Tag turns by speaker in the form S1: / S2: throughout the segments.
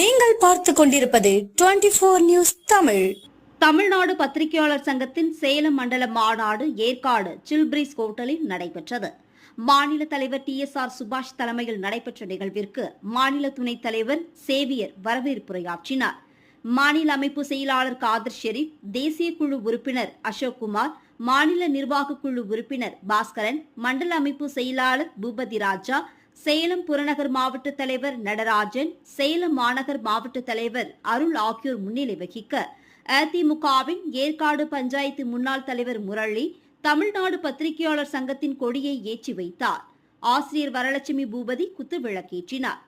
S1: நீங்கள் பார்த்து கொண்டிருப்பது 24 நியூஸ் தமிழ்.
S2: தமிழ்நாடு பத்திரிகையாளர் சங்கத்தின் சேலம் மண்டல மாநாடு ஏற்காடு சில்பிரிஸ் ஹோட்டலில் நடைபெற்றது. மாநில தலைவர் டி எஸ் ஆர் சுபாஷ் தலைமையில் நடைபெற்ற நிகழ்விற்கு மாநில துணைத் தலைவர் சேவியர் வரவேற்புரையாற்றினார். மாநில அமைப்பு செயலாளர் காதர் ஷெரீப் தேசிய குழு உறுப்பினர் அசோக்குமார் மாநில நிர்வாக குழு உறுப்பினர் பாஸ்கரன் மண்டல அமைப்பு செயலாளர் பூபதி ராஜா சேலம் புறநகர் மாவட்ட தலைவர் நடராஜன் சேலம் மாநகர் மாவட்ட தலைவர் அருள் ஆகியோர் முன்னிலை வகிக்க அதிமுகவின் ஏற்காடு பஞ்சாயத்து முன்னாள் தலைவர் முரளி தமிழ்நாடு பத்திரிகையாளர் சங்கத்தின் கொடியை ஏற்றி வைத்தார். ஆசிரியர் வரலட்சுமி பூபதி குத்துவிளக்கேற்றினார்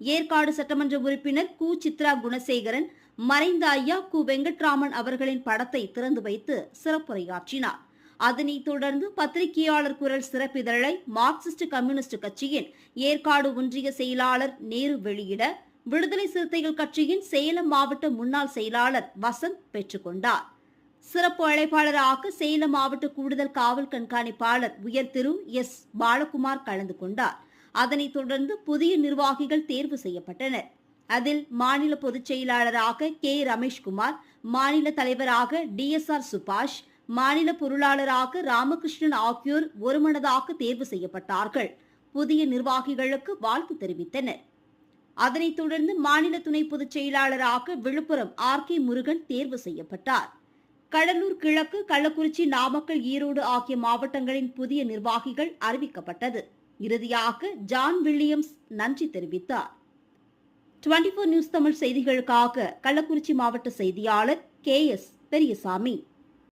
S2: ஏற்காடு சட்டமன்ற உறுப்பினர் கு. சித்ரா குணசேகரன் மறைந்த ஐயா கு. வெங்கட்ராமன் அவர்களின் படத்தை திறந்து வைத்து சிறப்புரையாற்றினார். அதனைத் தொடர்ந்து பத்திரிகையாளர் குரல் சிறப்பிதழை மார்க்சிஸ்ட் கம்யூனிஸ்ட் கட்சியின் ஏற்காடு ஒன்றிய செயலாளர் நேரு வெளியிட விடுதலை சிறுத்தைகள் கட்சியின் சேலம் மாவட்ட முன்னாள் செயலாளர் வசந்த் பெற்றுக்கொண்டார். சிறப்பு அழைப்பாளராக சேலம் மாவட்ட கூடுதல் காவல் கண்காணிப்பாளர் உயர் திரு எஸ். பாலகுமார் கலந்து கொண்டார். அதனைத் தொடர்ந்து புதிய நிர்வாகிகள் தேர்வு செய்யப்பட்டனர். அதில் மாநில பொதுச் செயலாளராக கே. ரமேஷ்குமார் மாநில தலைவராக டி. எஸ். ஆர். சுபாஷ் மாநில பொருளாளராக ராமகிருஷ்ணன் ஆகியோர் ஒருமனதாக தேர்வு செய்யப்பட்டார்கள். புதிய நிர்வாகிகளுக்கு வாழ்த்து தெரிவித்தனர். அதனைத் தொடர்ந்து மாநில துணை பொதுச் செயலாளராக விழுப்புரம் ஆர் கே முருகன் தேர்வு செய்யப்பட்டார். கடலூர் கிழக்கு கள்ளக்குறிச்சி நாமக்கல் ஈரோடு ஆகிய மாவட்டங்களின் புதிய நிர்வாகிகள் அறிவிக்கப்பட்டது. இறுதியாக ஜான் வில்லியம்ஸ் நன்றி தெரிவித்தார். 24 நியூஸ் தமிழ் செய்திகளுக்காக கள்ளக்குறிச்சி மாவட்ட செய்தியாளர் கே எஸ் பெரியசாமி.